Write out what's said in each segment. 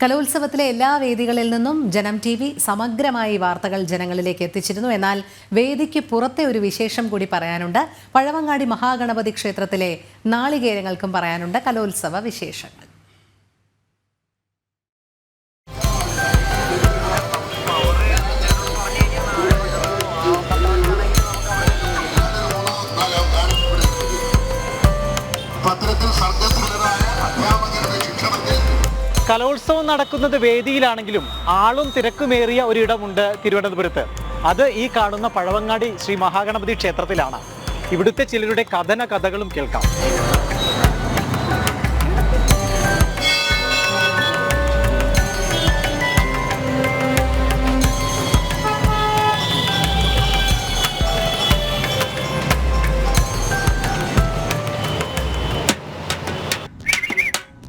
കലോത്സവത്തിലെ എല്ലാ വേദികളിൽ നിന്നും ജനം ടി വി സമഗ്രമായി വാർത്തകൾ ജനങ്ങളിലേക്ക് എത്തിച്ചിരുന്നു. എന്നാൽ വേദിക്ക് പുറത്തെ ഒരു വിശേഷം കൂടി പറയാനുണ്ട്. പഴവങ്ങാടി മഹാഗണപതി ക്ഷേത്രത്തിലെ നാളികേരങ്ങൾക്കും പറയാനുണ്ട് കലോത്സവ വിശേഷങ്ങൾ. കലോത്സവം നടക്കുന്നത് വേദിയിലാണെങ്കിലും ആളും തിരക്കുമേറിയ ഒരിടമുണ്ട് തിരുവനന്തപുരത്ത്. അത് ഈ കാണുന്ന പഴവങ്ങാടി ശ്രീ മഹാഗണപതി ക്ഷേത്രത്തിലാണ്. ഇവിടുത്തെ ചിലരുടെ കഥന കഥകളും കേൾക്കാം.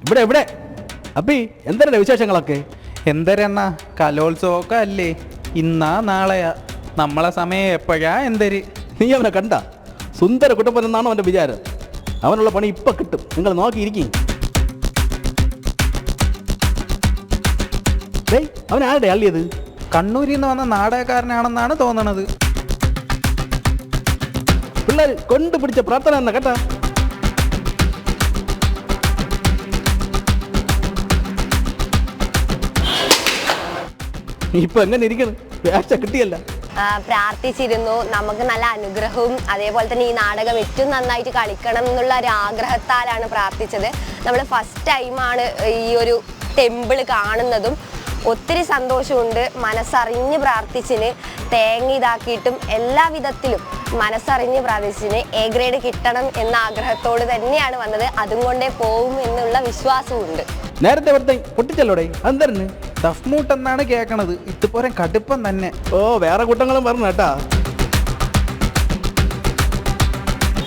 ഇവിടെ ഇവിടെ. അപ്പി എന്തരല്ലേ വിശേഷങ്ങളൊക്കെ? എന്തരെണ്ണ കലോത്സവമൊക്കെ അല്ലേ ഇന്നാ നാളെയാ. നമ്മളെ സമയം എപ്പോഴാ എന്തര്? നീ അവനെ കണ്ട? സുന്ദര കുട്ടപ്പൻ എന്നാണോ അവന്റെ വിചാരം? അവനുള്ള പണി ഇപ്പം കിട്ടും. നിങ്ങൾ നോക്കിയിരിക്കും. ഡേയ് അവൻ ആരുടെ അള്ളിയത്? കണ്ണൂരിൽ നിന്ന് വന്ന നാടകക്കാരനാണെന്നാണ് തോന്നണത്. പിള്ളേർ കൊണ്ടുപിടിച്ച പ്രാർത്ഥന എന്ന കേട്ടാ? ഇപ്പൊ എങ്ങനെ ഇരിക്കണം? വേഷ കിട്ടിയല്ല. പ്രാർത്ഥിച്ചിരുന്നു. നമുക്ക് നല്ല അനുഗ്രഹവും അതേപോലെ തന്നെ ഈ നാടകം ഏറ്റവും നന്നായിട്ട് കളിക്കണം എന്നുള്ള ഒരു ആഗ്രഹത്താലാണ് പ്രാർത്ഥിച്ചത്. നമ്മൾ ഫസ്റ്റ് ടൈമാണ് ഈ ഒരു ടെമ്പിൾ കാണുന്നതും ഒത്തിരി സന്തോഷമുണ്ട്. മനസ്സറിഞ്ഞ് പ്രാർത്ഥിച്ചിന് തേങ്ങ ഇതാക്കിയിട്ടും എല്ലാ വിധത്തിലും മനസ്സറിഞ്ഞ് പ്രാർത്ഥിച്ചിന് എ ഗ്രേഡ് കിട്ടണം എന്ന ആഗ്രഹത്തോട് തന്നെയാണ് വന്നത്. അതും കൊണ്ടേ പോവും എന്നുള്ള വിശ്വാസമുണ്ട് നേരത്തെ വെറുതെ പൊട്ടിച്ചല്ലോടെ? അന്തരന് ദഫ്മൂട്ട് എന്നാണ് കേൾക്കണത് ഇതുപോലെ കടുപ്പം തന്നെ. ഓ വേറെ കൂട്ടങ്ങളും പറഞ്ഞു കേട്ടാ.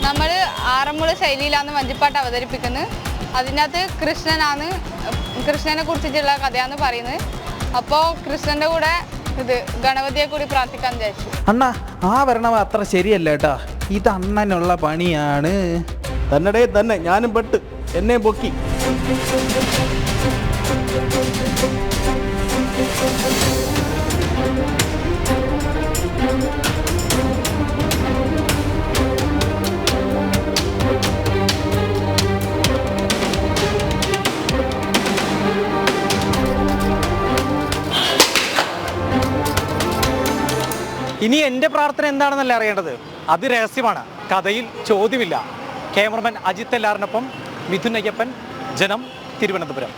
നമ്മൾ ആറന്മുള ശൈലിയിലാണ് വഞ്ചിപ്പാട്ട് അവതരിപ്പിക്കുന്നത്. അതിനകത്ത് കൃഷ്ണനാണ് കൃഷ്ണനെ കുറിച്ചിട്ടുള്ള കഥയാന്ന് പറയുന്നത്. അപ്പോൾ കൃഷ്ണന്റെ കൂടെ ഇത് ഗണപതിയെ കൂടി പ്രാർത്ഥിക്കാൻ വിചാരിച്ചു. അണ്ണ ആ വരണവ അത്ര ശരിയല്ല കേട്ടാ ഇത് അണ്ണനുള്ള പണിയാണ്. തന്നടേ തന്നെ. ഞാനും പെട്ട്. എന്നെ പൊക്കി. ഇനി എന്റെ പ്രാർത്ഥന എന്താണെന്നല്ല അറിയേണ്ടത്? അത് രഹസ്യമാണ്. കഥയിൽ ചോദ്യമില്ല. ക്യാമറമാൻ അജിത് എല്ലാറിനൊപ്പം മിഥുൻ അയ്യപ്പൻ. ജനം തിരുവനന്തപുരം.